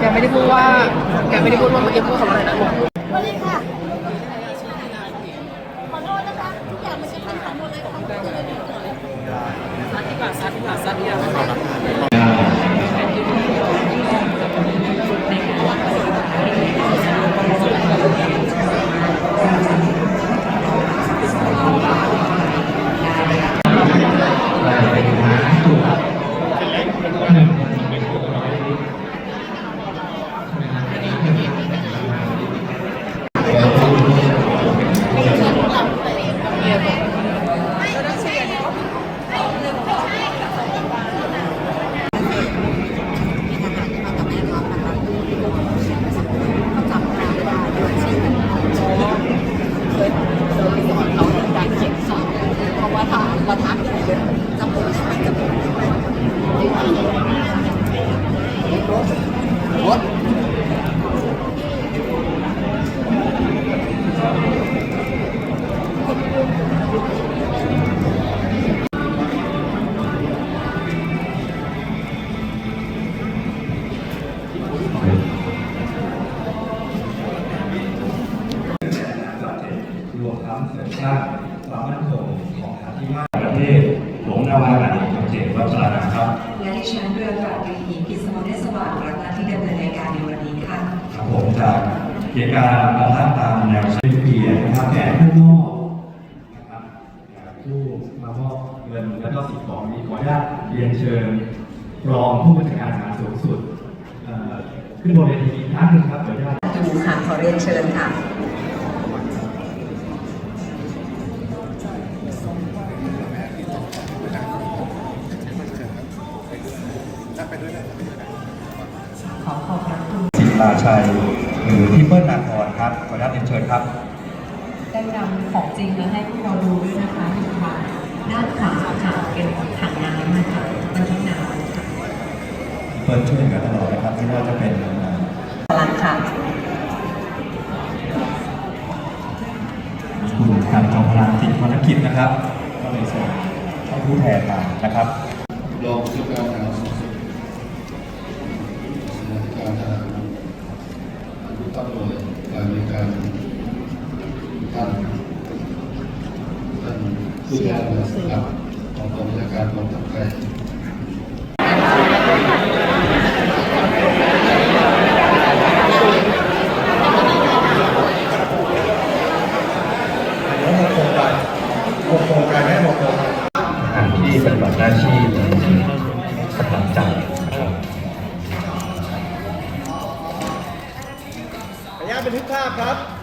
แกไม่ได้พูดว่า แกไม่ได้พูดว่าเมื่อกี้พูดคำว่าอะไรนะมาเลยค่ะ ขอโทษนะคะ ทุกอย่างมันจะเป็นของหมดเลยของตัวเองเลย ซัดดีกว่าซัดดีกว่าซัดดีกว่า รวมทั้งเสริมสร้างความมั่นคงของฐานที่มั่น เทศหลวงนาวาอากาศเอกเจตวัชรานะครับ และดิฉันเรืออากาศตรีหญิงพิสมนเนศสว่างรับหน้าที่ดำเนินรายการในวันนี้ค่ะ ครับผมจากเหตุการณ์ประทะตามแนวชายเปียนะครับแก่ผู้มอบนะครับแก่ผู้มามอบเงินและก็สิ่งของนี้ขออนุญาตเรียนเชิญรองผู้บัญชาการทหารสูงสุดเอ่อขึ้นบนเวทีอีกครั้งหนึ่งครับขออนุญาตดูค่ะขอเรียนเชิญค่ะ ศิลาชัยหรือพี่เปิ้ลนาคอนครับขออนุญาตเรียนเชิญครับ ได้นำของจริงมาให้พวกเราดูด้วยนะคะอยู่ค่ะด้านขวาค่ะเป็นถังน้ำนะคะบรรทุกน้ำค่ะเปิ้ลช่วยเหลือตลอดนะครับไม่ว่าจะเป็นเอ่อพลังค่ะคุณการจอมพลังติดภารกิจนะครับ ก็เลยส่งท่านผู้แทนมานะครับรองผู้การทหาร ท่านท่านผู้แทนนะครับของกองบัญชาการกองทัพไทยการที่ปฏิบัติหน้าที่กำลังใจขออนุญาตบันทึกภาพครับ